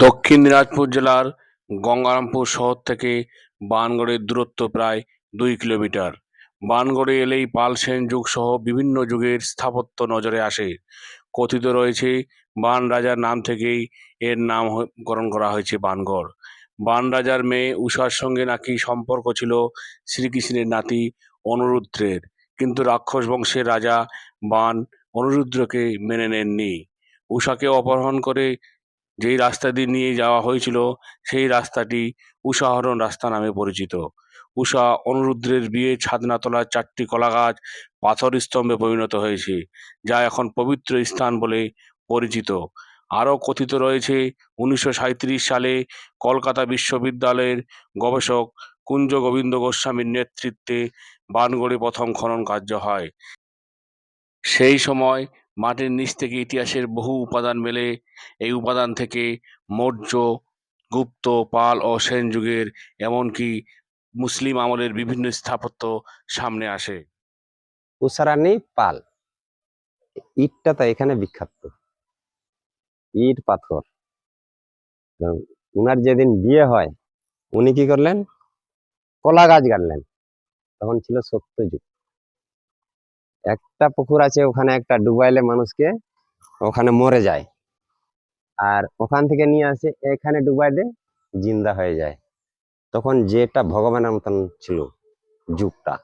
দক্ষিণ দিনাজপুর জেলার গঙ্গারামপুর শহর থেকে বানগড়ের দূরত্ব প্রায় দুই কিলোমিটার। বানগড়ে এলেই পাল সেন যুগ সহ বিভিন্ন যুগের স্থাপত্য নজরে আসে। কথিত রয়েছে, বান রাজার নাম থেকেই এর নামকরণ করা হয়েছে বানগড়। বান রাজার মেয়ে উষার সঙ্গে নাকি সম্পর্ক ছিল শ্রীকৃষ্ণের নাতি অনিরুদ্ধের কিন্তু রাক্ষস বংশের রাজা বান অনিরুদ্ধকে মেনে নেননি। উষাকে অপহরণ করে যেই রাস্তা দিয়ে নিয়ে যাওয়া হয়েছিল, সেই রাস্তাটি উষাহরণ রাস্তা নামে পরিচিত। উষা অনুরুদ্রের বিয়ে ছাদনাতলার চারটি কলা গাছ পাথর স্তম্ভে পরিণত হয়েছে, যা এখন পবিত্র স্থান বলে পরিচিত। আরও কথিত রয়েছে, উনিশশো সাঁইত্রিশ সালে কলকাতা বিশ্ববিদ্যালয়ের গবেষক কুঞ্জ গোবিন্দ গোস্বামীর নেতৃত্বে বানগড়ে প্রথম খনন কার্য হয়। সেই সময় মাটির নিচ থেকে ইতিহাসের বহু উপাদান মেলে। এই উপাদান থেকে মৌর্য, গুপ্ত, পাল ও সেন যুগের এমনকি মুসলিম আমলের বিভিন্ন স্থাপত্য সামনে আসে। উষারানী পাল। ইটটা তো এখানে বিখ্যাত। ইট পাথর। উনার যেদিন বিয়ে হয়, উনি কি করলেন? কলা গাছ গাড়লেন। তখন ছিল সত্য যুগ একটা পুকুর আছে, ওখানে একটা ডুবাইলে মানুষকে ওখানে মরে যায়। আর ওখান থেকে নিয়ে আসে, এখানে ডুবাই দে জিন্দা হয়ে যায়। তখন যেটা ভগবানের মতন ছিল যুগটা।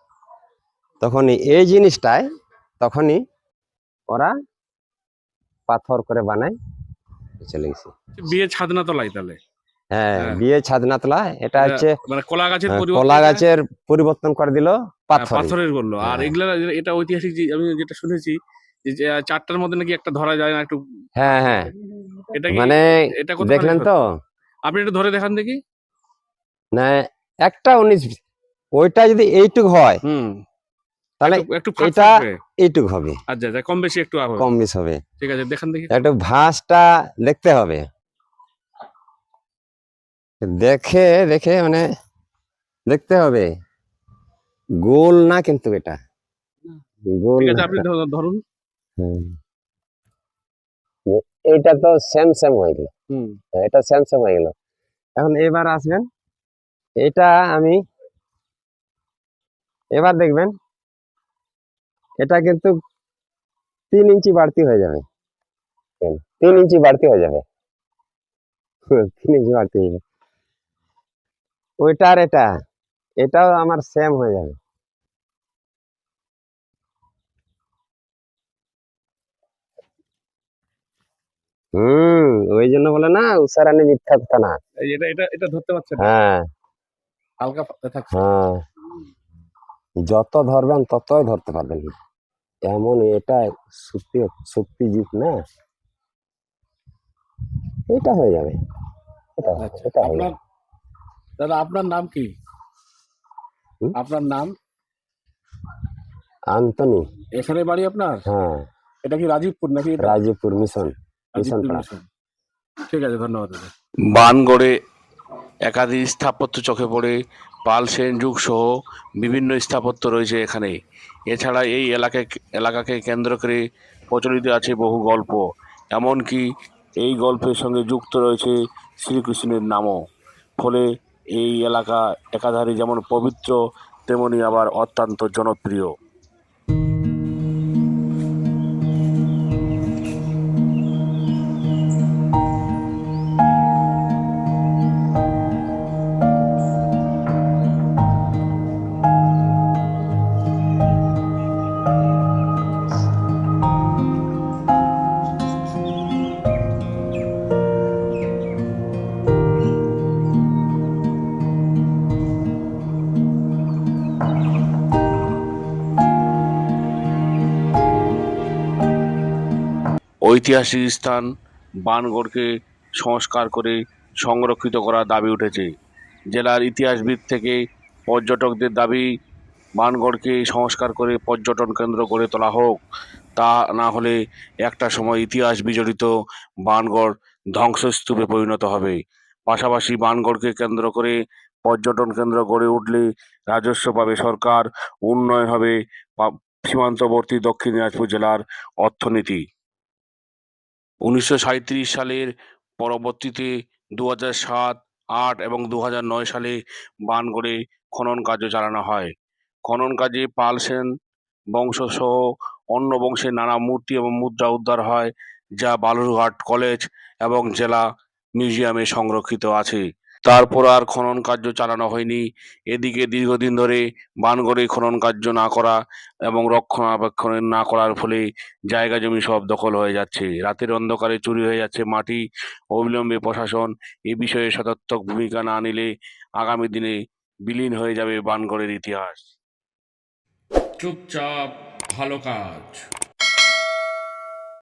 তখনই এই জিনিসটায় তখনই ওরা পাথর করে বানায়, চলে গেছে। বিয়ে ছাদনা তলাই তাহলে? হ্যাঁ হ্যাঁ। বিয়ে ছাদনাতলা এটা হচ্ছে মানে কলা গাছের কলা গাছের পরিবর্তন করে দিল হ্যাঁ, পাথর। পাথরের বলল আর হ্যাঁ। এগুলা এটা ঐতিহাসিক যে আমি যেটা শুনেছি যে চারটার মধ্যে নাকি একটা ধরা যায় না একটু হ্যাঁ হ্যাঁ। এটা মানে এটা দেখলেন তো? আপনি একটু ধরে দেখান দেখি। না একটা উনিশ ওইটা যদি এইটুক হয় হুম। তাহলে একটু- এটা-। এইটুক হবে। আচ্ছা আচ্ছা কম বেশি একটু কম বেশ হবে। ঠিক আছে দেখান দেখি। একটু ভাঁজটা দেখতে হবে। দেখে দেখে মানে দেখতে হবে। গোল না কিন্তু এটা। গোল আপনি ধরুন হুম। এ- এইটা তো সেম সেম হয়ে গেল। এটা সেম সেম হয়ে গেল। এখন এবার আসবেন। এটা আমি এবার দেখবেন। এটা কিন্তু তিন ইঞ্চি বাড়তি হয়ে যাবে। তিন ইঞ্চি বাড়তি হয়ে যাবে। তিন ইঞ্চি বাড়তি হয়ে যাবে। ওইটা আর এটা এটাও আমার সেম হয়ে যাবে। হুম ওই জন্য বলে না উষারানি মিথ্যা কথা না। এটা এটা এটা ধরতে পারছেন হ্যাঁ। হালকা থাকছে হ্যাঁ। যত ধরবেন ততই ধরতে পারবেন। না এমন এটা সত্যি সত্যি যুগ না। এটা হয়ে যাবে। এটা আচ্ছা এটা হয়ে যাবে। দাদা আপনার নাম কি? আপনার নাম? আন্তনি। এখানে বাড়ি আপনার? হ্যাঁ। এটা কি রাজীবপুর নাকি রাজীবপুর মিশন মিশন পাড়া। ঠিক আছে ধন্যবাদ দাদা। বানগড়ে একাধিক স্থাপত্য চোখে পড়ে পাল সেন যুগ সহ বিভিন্ন স্থাপত্য রয়েছে এখানে। এছাড়া এই এলাকায় এলাকাকে কেন্দ্র করে প্রচলিত আছে বহু গল্প। এমনকি এই গল্পের সঙ্গে যুক্ত রয়েছে শ্রীকৃষ্ণের নামও। ফলে এই এলাকা একাধারে যেমন পবিত্র তেমনি আবার অত্যন্ত জনপ্রিয়। ঐতিহাসিক স্থান বানগড়কে সংস্কার করে সংরক্ষিত করার দাবি উঠেছে। জেলার ইতিহাসবিদ থেকে পর্যটকদের দাবি, বানগড়কে সংস্কার করে পর্যটন কেন্দ্র গড়ে তোলা হোক, তা না হলে একটা সময় ইতিহাস বিজড়িত বানগড় ধ্বংসস্তূপে পরিণত হবে। পাশাপাশি বানগড়কে কেন্দ্র করে পর্যটন কেন্দ্র গড়ে উঠলে রাজস্ব পাবে সরকার, উন্নয়ন হবে সীমান্তবর্তী দক্ষিণ দিনাজপুর জেলার অর্থনীতি। উনিশশো সাঁইত্রিশ সালের পরবর্তীতে দু সাত, আট এবং দু নয় সালে বানগড়ে খনন কার্য চালানো হয়। খনন কাজে পাল সেন বংশসহ অন্য বংশের নানা মূর্তি এবং মুদ্রা উদ্ধার হয়, যা বালুরঘাট কলেজ এবং জেলা মিউজিয়ামে সংরক্ষিত আছে। তারপর আর খনন কার্য চালানো হয়নি। এদিকে দীর্ঘদিন ধরে বানগড়ে খনন কার্য না করা এবং রক্ষণাবেক্ষণ না করার ফলে জায়গা জমি সব দখল হয়ে যাচ্ছে। রাতের অন্ধকারে চুরি হয়ে যাচ্ছে মাটি। অবিলম্বে প্রশাসন এ বিষয়ে সদর্থক ভূমিকা না নিলে আগামী দিনে বিলীন হয়ে যাবে বানগড়ের ইতিহাস। চুপচাপ, ভালো কাজ।